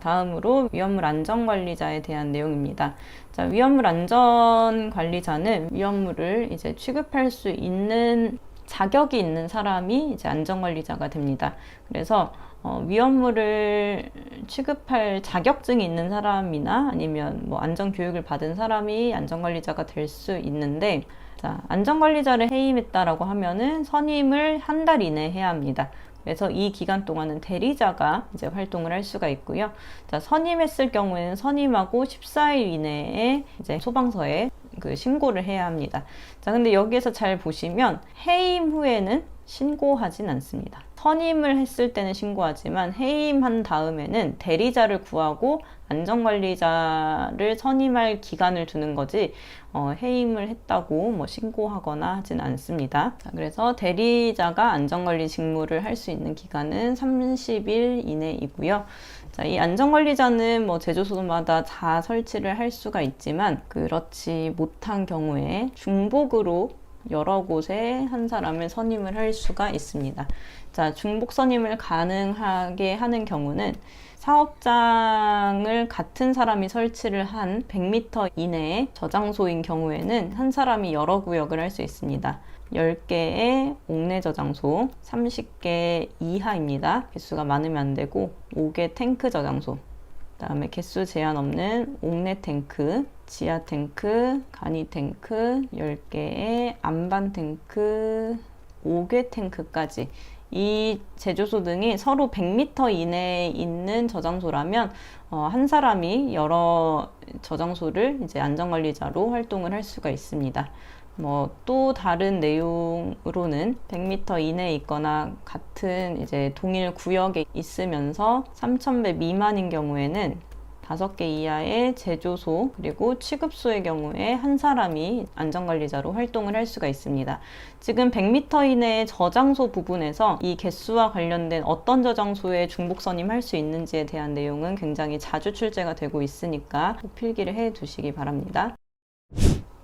다음으로 위험물 안전관리자에 대한 내용입니다. 자, 위험물 안전관리자는 위험물을 이제 취급할 수 있는 자격이 있는 사람이 이제 안전관리자가 됩니다. 그래서 어, 위험물을 취급할 자격증이 있는 사람이나 아니면 뭐 안전 교육을 받은 사람이 안전관리자가 될 수 있는데 자, 안전관리자를 해임했다라고 하면은 선임을 한 달 이내에 해야 합니다. 그래서 이 기간 동안은 대리자가 이제 활동을 할 수가 있고요. 자, 선임했을 경우에는 선임하고 14일 이내에 이제 소방서에 그 신고를 해야 합니다. 자, 근데 여기에서 잘 보시면 해임 후에는 신고하진 않습니다. 선임을 했을 때는 신고하지만 해임한 다음에는 대리자를 구하고 안전관리자를 선임할 기간을 두는 거지 어, 해임을 했다고 뭐 신고하거나 하진 않습니다. 자, 그래서 대리자가 안전관리 직무를 할 수 있는 기간은 30일 이내이고요. 자, 이 안전관리자는 뭐 제조소마다 다 설치를 할 수가 있지만 그렇지 못한 경우에 중복으로 여러 곳에 한 사람을 선임을 할 수가 있습니다. 자, 중복 선임을 가능하게 하는 경우는 사업장을 같은 사람이 설치를 한 100m 이내의 저장소인 경우에는 한 사람이 여러 구역을 할 수 있습니다. 10개의 옥내 저장소, 30개 이하입니다. 개수가 많으면 안 되고 5개 탱크 저장소, 그 다음에 개수 제한 없는 옥내 탱크, 지하 탱크, 간이 탱크, 10개의 안반 탱크, 5개 탱크까지 이 제조소 등이 서로 100m 이내에 있는 저장소라면 어, 한 사람이 여러 저장소를 이제 안전관리자로 활동을 할 수가 있습니다. 뭐 또 다른 내용으로는 100m 이내에 있거나 같은 이제 동일 구역에 있으면서 3,000배 미만인 경우에는 다섯 개 이하의 제조소 그리고 취급소의 경우에 한 사람이 안전관리자로 활동을 할 수가 있습니다. 지금 100m 이내의 저장소 부분에서 이 개수와 관련된 어떤 저장소에 중복 선임할 수 있는지에 대한 내용은 굉장히 자주 출제가 되고 있으니까 꼭 필기를 해 두시기 바랍니다.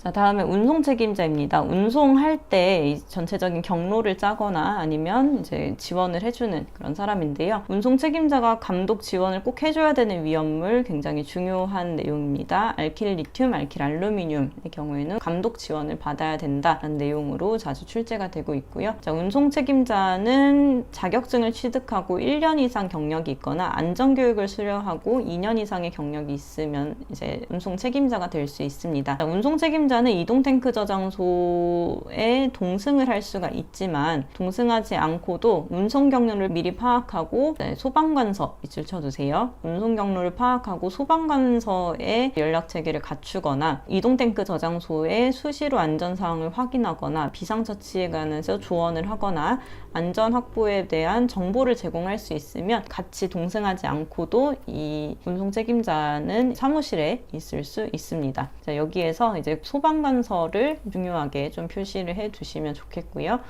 자, 다음에 운송 책임자입니다. 운송할 때이 전체적인 경로를 짜거나 아니면 이제 지원을 해주는 그런 사람인데요. 운송 책임자가 감독 지원을 꼭 해줘야 되는 위험물 굉장히 중요한 내용입니다. 알킬 리튬, 알킬 알루미늄의 경우에는 감독 지원을 받아야 된다는 내용으로 자주 출제가 되고 있고요. 자, 운송 책임자는 자격증을 취득하고 1년 이상 경력이 있거나 안전교육을 수료하고 2년 이상의 경력이 있으면 이제 운송 책임자가 될 수 있습니다. 자, 운송 책임자 운전자는 이동 탱크 저장소에 동승을 할 수가 있지만 동승하지 않고도 운송 경로를 미리 파악하고 네, 소방관서 밑줄 쳐주세요. 운송 경로를 파악하고 소방관서에 연락 체계를 갖추거나 이동 탱크 저장소의 수시로 안전 사항을 확인하거나 비상 처치에 관해서 조언을 하거나 안전 확보에 대한 정보를 제공할 수 있으면 같이 동승하지 않고도 이 운송 책임자는 사무실에 있을 수 있습니다. 자, 여기에서 이제 소방 관서를 중요하게 좀 표시를 해 두시면 좋겠고요.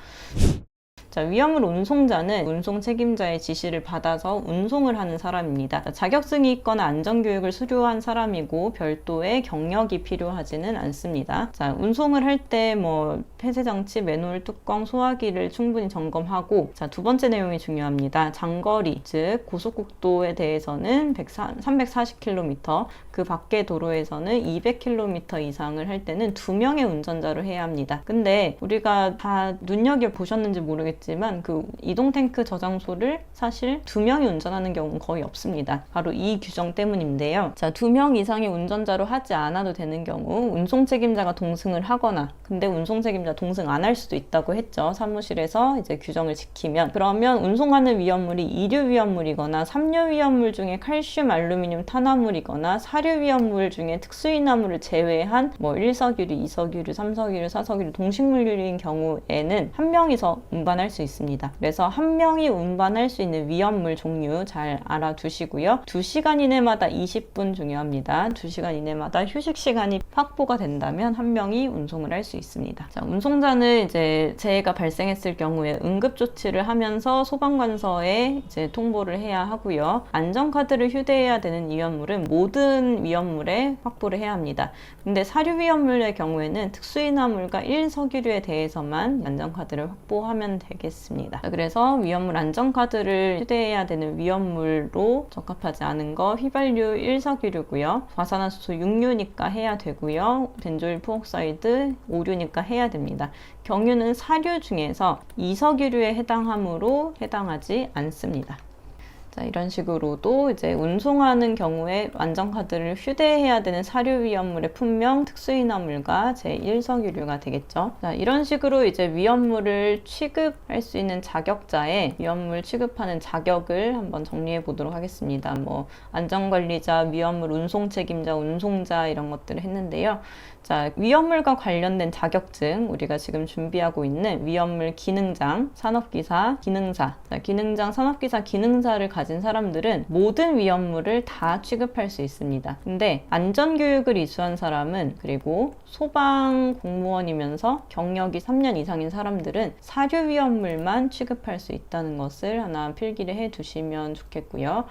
자, 위험물 운송자는 운송 책임자의 지시를 받아서 운송을 하는 사람입니다. 자, 자격증이 있거나 안전교육을 수료한 사람이고 별도의 경력이 필요하지는 않습니다. 자, 운송을 할 때 뭐 폐쇄장치, 맨홀 뚜껑, 소화기를 충분히 점검하고 자, 두 번째 내용이 중요합니다. 장거리, 즉 고속국도에 대해서는 340km, 그 밖의 도로에서는 200km 이상을 할 때는 두 명의 운전자로 해야 합니다. 근데 우리가 다 눈여겨 보셨는지 모르겠지만 그 이동 탱크 저장소를 사실 두 명이 운전하는 경우는 거의 없습니다. 바로 이 규정 때문인데요. 자, 두 명 이상의 운전자로 하지 않아도 되는 경우 운송 책임자가 동승을 하거나 근데 운송 책임자 동승 안 할 수도 있다고 했죠. 사무실에서 이제 규정을 지키면 그러면 운송하는 위험물이 이류 위험물이거나 삼류 위험물 중에 칼슘, 알루미늄, 탄화물이거나 사류 위험물 중에 특수인화물을 제외한 뭐 1석유류, 2석유류, 3석유류, 4석유류, 동식물류인 경우에는 한 명이서 운반할 수 있습니다. 그래서 한 명이 운반할 수 있는 위험물 종류 잘 알아두시고요. 2시간 이내마다 20분 중요합니다. 2시간 이내마다 휴식 시간이 확보가 된다면 한 명이 운송을 할 수 있습니다. 자, 운송자는 이제 재해가 발생했을 경우에 응급 조치를 하면서 소방관서에 이제 통보를 해야 하고요. 안전카드를 휴대해야 되는 위험물은 모든 위험물에 확보를 해야 합니다. 근데 사류 위험물의 경우에는 특수인화물과 1석유류에 대해서만 안전카드를 확보하면 되고 되겠습니다. 자, 그래서 위험물 안전카드를 휴대해야 되는 위험물로 적합하지 않은 거 휘발유 1석유류고요. 과산화수소 6류니까 해야 되고요. 벤조일 프옥사이드 5류니까 해야 됩니다. 경유는 사류 중에서 2석유류에 해당하므로 해당하지 않습니다. 자, 이런 식으로도 이제 운송하는 경우에 안전카드를 휴대해야 되는 사류 위험물의 품명, 특수인화물과 제1석유류가 되겠죠. 자, 이런 식으로 이제 위험물을 취급할 수 있는 자격자의 위험물 취급하는 자격을 한번 정리해 보도록 하겠습니다. 뭐 안전관리자, 위험물 운송 책임자, 운송자 이런 것들을 했는데요. 자, 위험물과 관련된 자격증 우리가 지금 준비하고 있는 위험물 기능장, 산업기사, 기능사. 자, 기능장, 산업기사, 기능사를 가진 사람들은 모든 위험물을 다 취급할 수 있습니다. 근데 안전교육을 이수한 사람은 그리고 소방 공무원이면서 경력이 3년 이상인 사람들은 사류 위험물만 취급할 수 있다는 것을 하나 필기를 해 두시면 좋겠고요.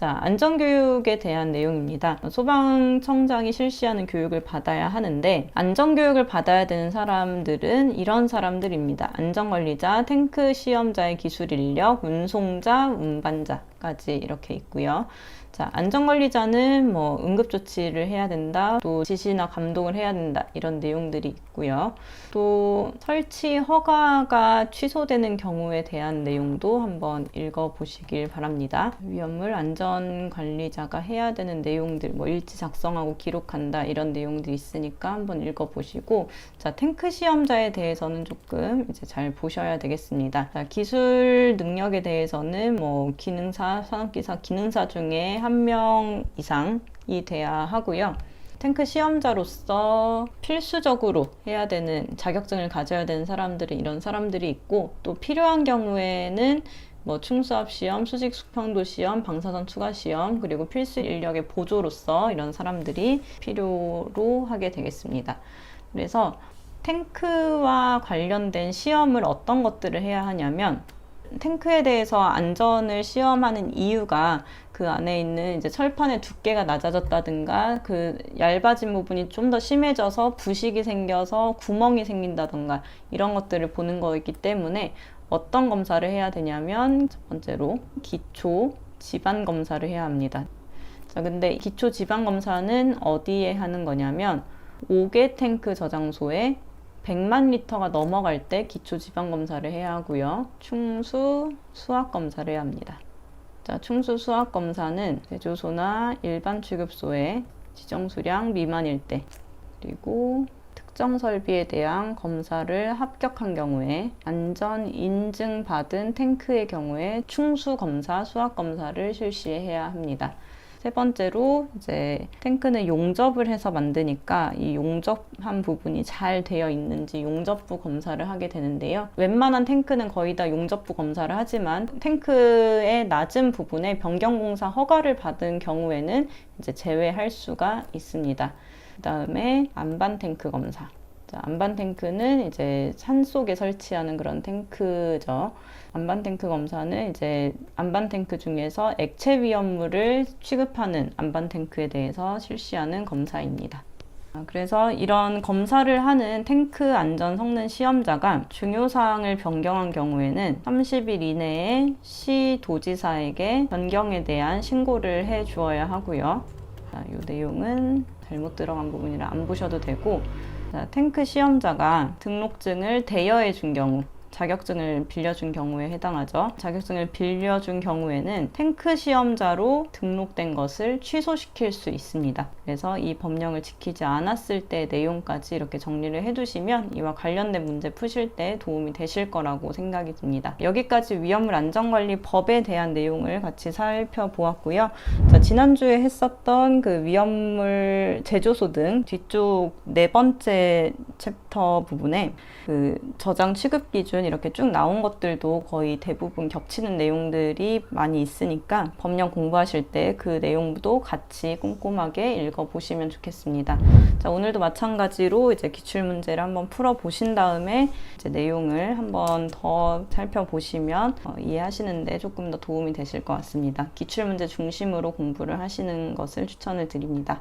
자, 안전교육에 대한 내용입니다. 소방청장이 실시하는 교육을 받아야 하는데, 안전교육을 받아야 되는 사람들은 이런 사람들입니다. 안전관리자, 탱크 시험자의 기술 인력, 운송자, 운반자 까지 이렇게 있고요. 자, 안전관리자는 뭐 응급조치를 해야 된다, 또 지시나 감독을 해야 된다, 이런 내용들이 있고요. 또 설치 허가가 취소되는 경우에 대한 내용도 한번 읽어보시길 바랍니다. 위험물 안전관리자가 해야 되는 내용들, 뭐 일지 작성하고 기록한다, 이런 내용들이 있으니까 한번 읽어보시고, 자, 탱크 시험자에 대해서는 조금 이제 잘 보셔야 되겠습니다. 자, 기술 능력에 대해서는 뭐 기능사, 산업기사, 기능사 중에 한 명 이상이 돼야 하고요. 탱크 시험자로서 필수적으로 해야 되는 자격증을 가져야 되는 사람들은 이런 사람들이 있고 또 필요한 경우에는 뭐 충수압 시험, 수직 수평도 시험, 방사선 추가 시험 그리고 필수 인력의 보조로서 이런 사람들이 필요로 하게 되겠습니다. 그래서 탱크와 관련된 시험을 어떤 것들을 해야 하냐면 탱크에 대해서 안전을 시험하는 이유가 그 안에 있는 이제 철판의 두께가 낮아졌다든가 그 얇아진 부분이 좀 더 심해져서 부식이 생겨서 구멍이 생긴다든가 이런 것들을 보는 거이기 때문에 어떤 검사를 해야 되냐면 첫 번째로 기초 지반 검사를 해야 합니다. 자, 근데 기초 지반 검사는 어디에 하는 거냐면 5개 탱크 저장소에 100만 리터가 넘어갈 때 기초 지방 검사를 해야 하고요. 충수 수학 검사를 해야 합니다. 자, 충수 수학 검사는 제조소나 일반 취급소의 지정 수량 미만일 때 그리고 특정 설비에 대한 검사를 합격한 경우에 안전 인증 받은 탱크의 경우에 충수 검사, 수학 검사를 실시해야 합니다. 세 번째로 이제 탱크는 용접을 해서 만드니까 이 용접한 부분이 잘 되어 있는지 용접부 검사를 하게 되는데요. 웬만한 탱크는 거의 다 용접부 검사를 하지만 탱크의 낮은 부분에 변경공사 허가를 받은 경우에는 이제 제외할 수가 있습니다. 그 다음에 안반 탱크 검사. 자, 안반 탱크는 이제 산 속에 설치하는 그런 탱크죠. 안반 탱크 검사는 이제 안반 탱크 중에서 액체 위험물을 취급하는 안반 탱크에 대해서 실시하는 검사입니다. 아, 그래서 이런 검사를 하는 탱크 안전 성능 시험자가 중요 사항을 변경한 경우에는 30일 이내에 시 도지사에게 변경에 대한 신고를 해 주어야 하고요. 자, 이 내용은 잘못 들어간 부분이라 안 보셔도 되고 자, 탱크 시험자가 등록증을 대여해 준 경우 자격증을 빌려준 경우에 해당하죠. 자격증을 빌려준 경우에는 탱크 시험자로 등록된 것을 취소시킬 수 있습니다. 그래서 이 법령을 지키지 않았을 때 내용까지 이렇게 정리를 해두시면 이와 관련된 문제 푸실 때 도움이 되실 거라고 생각이 듭니다. 여기까지 위험물 안전관리 법에 대한 내용을 같이 살펴보았고요. 자, 지난주에 했었던 그 위험물 제조소 등 뒤쪽 네 번째 챕터 부분에 그 저장 취급 기준 이렇게 쭉 나온 것들도 거의 대부분 겹치는 내용들이 많이 있으니까 법령 공부하실 때 그 내용도 같이 꼼꼼하게 읽어보시면 좋겠습니다. 자, 오늘도 마찬가지로 이제 기출 문제를 한번 풀어 보신 다음에 이제 내용을 한번 더 살펴보시면 어, 이해하시는데 조금 더 도움이 되실 것 같습니다. 기출 문제 중심으로 공부를 하시는 것을 추천을 드립니다.